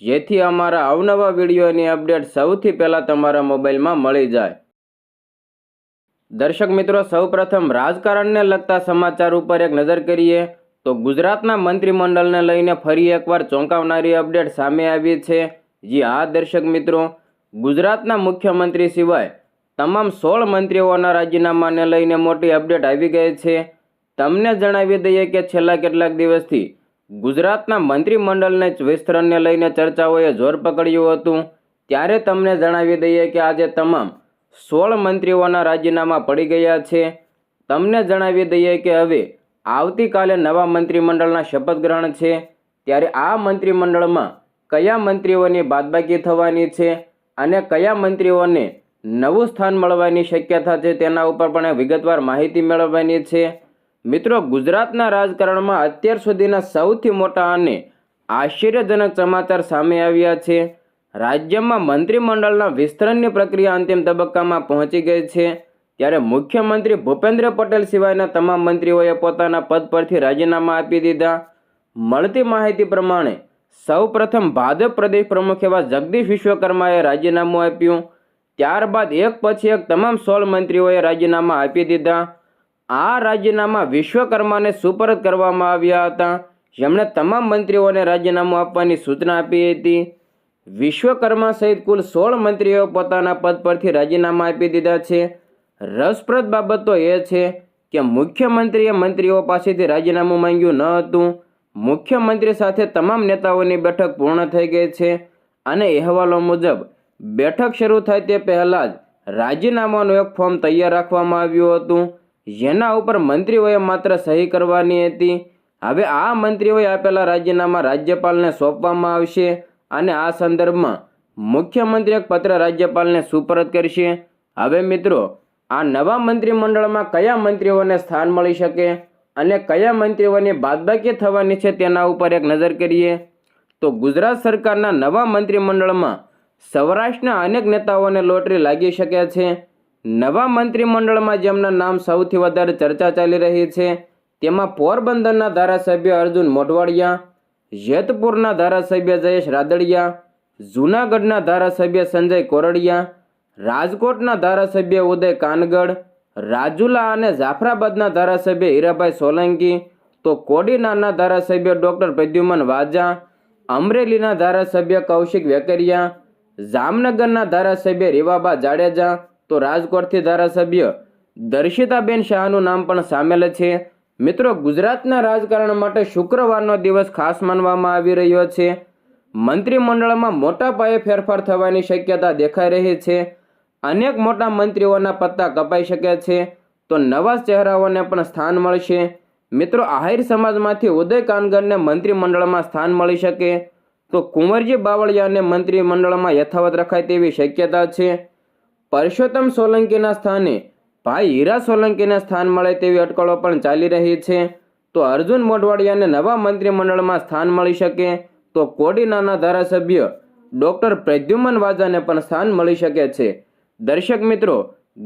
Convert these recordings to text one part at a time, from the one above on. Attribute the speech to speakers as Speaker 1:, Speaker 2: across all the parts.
Speaker 1: જેથી અમારા અવનવા વિડીયોની અપડેટ સૌથી પહેલાં તમારા મોબાઈલમાં મળી જાય. દર્શક મિત્રો, સૌપ્રથમ રાજકારણને લગતા સમાચાર ઉપર એક નજર કરીએ, તો ગુજરાતના મંત્રીમંડળને લઈને ફરી એકવાર ચોંકાવનારી અપડેટ સામે આવી છે. જી હા, દર્શક મિત્રો, ગુજરાતના મુખ્યમંત્રી સિવાય તમામ સોળ મંત્રીઓના રાજીનામાને લઈને મોટી અપડેટ આવી ગઈ છે. તમને જણાવી દઈએ કે છેલ્લા કેટલાક દિવસથી ગુજરાતના મંત્રીમંડળને વિસ્તરણને લઈને ચર્ચાઓએ જોર પકડ્યું હતું. ત્યારે તમને જણાવી દઈએ કે આજે તમામ સોળ મંત્રીઓના રાજીનામા પડી ગયા છે. તમને જણાવી દઈએ કે હવે આવતીકાલે નવા મંત્રીમંડળના શપથ ગ્રહણ છે. ત્યારે આ મંત્રીમંડળમાં કયા મંત્રીઓની બાદબાકી થવાની છે અને કયા મંત્રીઓને નવું સ્થાન મળવાની શક્યતા છે તેના ઉપર પણ વિગતવાર માહિતી મેળવવાની છે. મિત્રો, ગુજરાતના રાજકારણમાં અત્યાર સુધીના સૌથી મોટા અને આશ્ચર્યજનક સમાચાર સામે આવ્યા છે. રાજ્યમાં મંત્રીમંડળના વિસ્તરણની પ્રક્રિયા અંતિમ તબક્કામાં પહોંચી ગઈ છે. ત્યારે મુખ્યમંત્રી ભૂપેન્દ્ર પટેલ સિવાયના તમામ મંત્રીઓએ પોતાના પદ પરથી રાજીનામા આપી દીધા. મળતી માહિતી પ્રમાણે સૌપ્રથમ ભાજપ પ્રદેશ પ્રમુખ એવા જગદીશ વિશ્વકર્માએ રાજીનામું આપ્યું. ત્યારબાદ એક પછી એક તમામ સોળ મંત્રીઓએ રાજીનામા આપી દીધા. આ રાજીનામા વિશ્વકર્માને સુપરત કરવામાં આવ્યા હતા. જેમણે તમામ મંત્રીઓને રાજીનામું આપવાની સૂચના આપી હતી. વિશ્વકર્મા સહિત કુલ સોળ મંત્રીઓ પોતાના પદ પરથી રાજીનામા આપી દીધા છે. રસપ્રદ બાબત તો એ છે કે મુખ્યમંત્રીએ મંત્રીઓ પાસેથી રાજીનામું માંગ્યું ન હતું. મુખ્યમંત્રી સાથે તમામ નેતાઓની બેઠક પૂર્ણ થઈ ગઈ છે અને અહેવાલો મુજબ બેઠક શરૂ થાય તે પહેલાં જ રાજીનામાનું એક ફોર્મ તૈયાર રાખવામાં આવ્યું હતું. જેના ઉપર મંત્રીઓએ માત્ર સહી કરવાની હતી. હવે આ મંત્રીઓએ આપેલા રાજીનામા રાજ્યપાલને સોંપવામાં આવશે અને આ સંદર્ભમાં મુખ્યમંત્રી એક પત્ર રાજ્યપાલને સુપરત કરશે. હવે મિત્રો, આ નવા મંત્રીમંડળમાં કયા મંત્રીઓને સ્થાન મળી શકે અને કયા મંત્રીઓની બાદબાકી થવાની છે તેના ઉપર એક નજર કરીએ. તો ગુજરાત સરકારના નવા મંત્રીમંડળમાં સૌરાષ્ટ્રના અનેક નેતાઓને લોટરી લાગી શકે છે. નવા મંત્રીમંડળમાં જેમના નામ સૌથી વધારે ચર્ચા ચાલી રહી છે, તેમાં પોરબંદરના ધારાસભ્ય અર્જુન મોઢવાડિયા, જેતપુરના ધારાસભ્ય જયેશ રાદડિયા, જૂનાગઢના ધારાસભ્ય સંજય કોરડિયા, રાજકોટના ધારાસભ્ય ઉદય કાનગડ, રાજુલા અને જાફરાબાદના ધારાસભ્ય હીરાભાઈ સોલંકી, તો કોડીનારના ધારાસભ્ય ડૉક્ટર પ્રદ્યુમન વાજા, અમરેલીના ધારાસભ્ય કૌશિક વેકરિયા, જામનગરના ધારાસભ્ય રેવાબા જાડેજા તો રાજકોટથી ધારાસભ્ય દર્શિતાબેન શાહનું નામ પણ સામેલ છે. મિત્રો, ગુજરાતના રાજકારણ માટે શુક્રવારનો દિવસ ખાસ માનવામાં આવી રહ્યો છે. મંત્રીમંડળમાં મોટા પાયે ફેરફાર થવાની શક્યતા દેખાઈ રહી છે. અનેક મોટા મંત્રીઓના પત્તા કપાઈ શકે છે. તો નવા ચહેરાઓને પણ સ્થાન મળશે. મિત્રો, આહિર સમાજમાંથી ઉદય કાનગરને મંત્રીમંડળમાં સ્થાન મળી શકે. તો કુંવરજી બાવળિયાને મંત્રીમંડળમાં યથાવત રખાય તેવી શક્યતા છે. પરસોત્તમ સોલંકીના સ્થાને ભાઈ હીરા સોલંકીને સ્થાન મળે તેવી અટકળો પણ ચાલી રહી છે. તો અર્જુન મોઢવાડિયાને નવા મંત્રીમંડળમાં સ્થાન મળી શકે તો કોડીનાના ધારાસભ્ય ડોક્ટર પ્રદ્યુમન વાજાને પણ સ્થાન મળી શકે છે. દર્શક મિત્રો,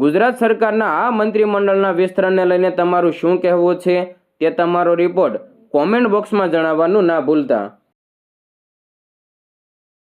Speaker 1: ગુજરાત સરકારના આ મંત્રીમંડળના વિસ્તરણને લઈને તમારું શું કહેવું છે તે તમારો રિપોર્ટ કોમેન્ટ બોક્સમાં જણાવવાનું ના ભૂલતા.